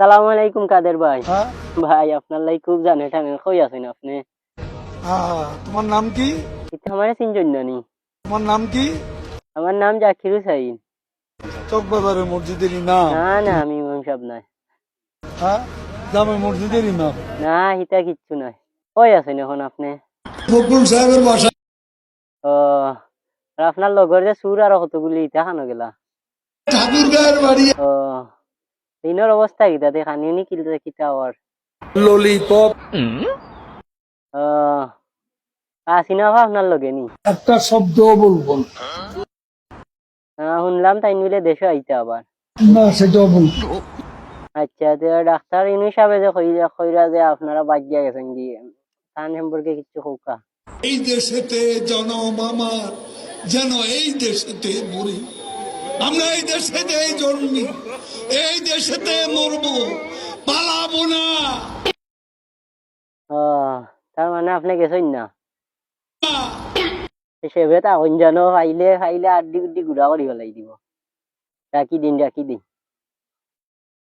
সালাম আলাইকুম কাদের ভাই? হ্যাঁ? ভাই আপনার লাই খুব জানে কই আছেন আপনি? তোমার নাম কি? আমার চিনজন নি তোমার নাম কি? আমার নাম জাকির হুসাইন। চক বাজারের মসজিদের ইমাম না না আমি ইমাম সাহেব নাই হ্যাঁ? জামে মসজিদের ইমাম না হিতা কিচ্ছু নাই কই আছেন এখন আপনি? ফকরুল সাহেবের বাসা। ও আপনার লগর যে সুর আর কতগুলি ইটা খানো গেলা? ঠাকুরগাঁয়ের বাড়ি। ও দিনের অবস্থা কি? তাতে খানি নি কিলতে কিতা আর ললিপপ আসিনা আপনার লগে নি? একটা শব্দ বলব শুনলাম তাই মিলে দেশে আইতে আবার। না সেটাও বলব আচ্ছা তো ডাক্তার ইনু সাহেবে যে কইরা কইরা যে আপনারা বাজিয়া গেছেন কি? তার সম্পর্কে কিছু কৌকা? এই দেশেতে জনম আমার যেন এই দেশেতে মরি। আমরা এই দেশেতে জন্মি এই দেশেতে মরব পালাবো না। তার মানে আপনি গেছেন না? সেবে তা জানো ফাইলে ফাইলে আর উড্ডি গুড়া করি ফেলাই দিব। রাখি দিন রাখি দিন।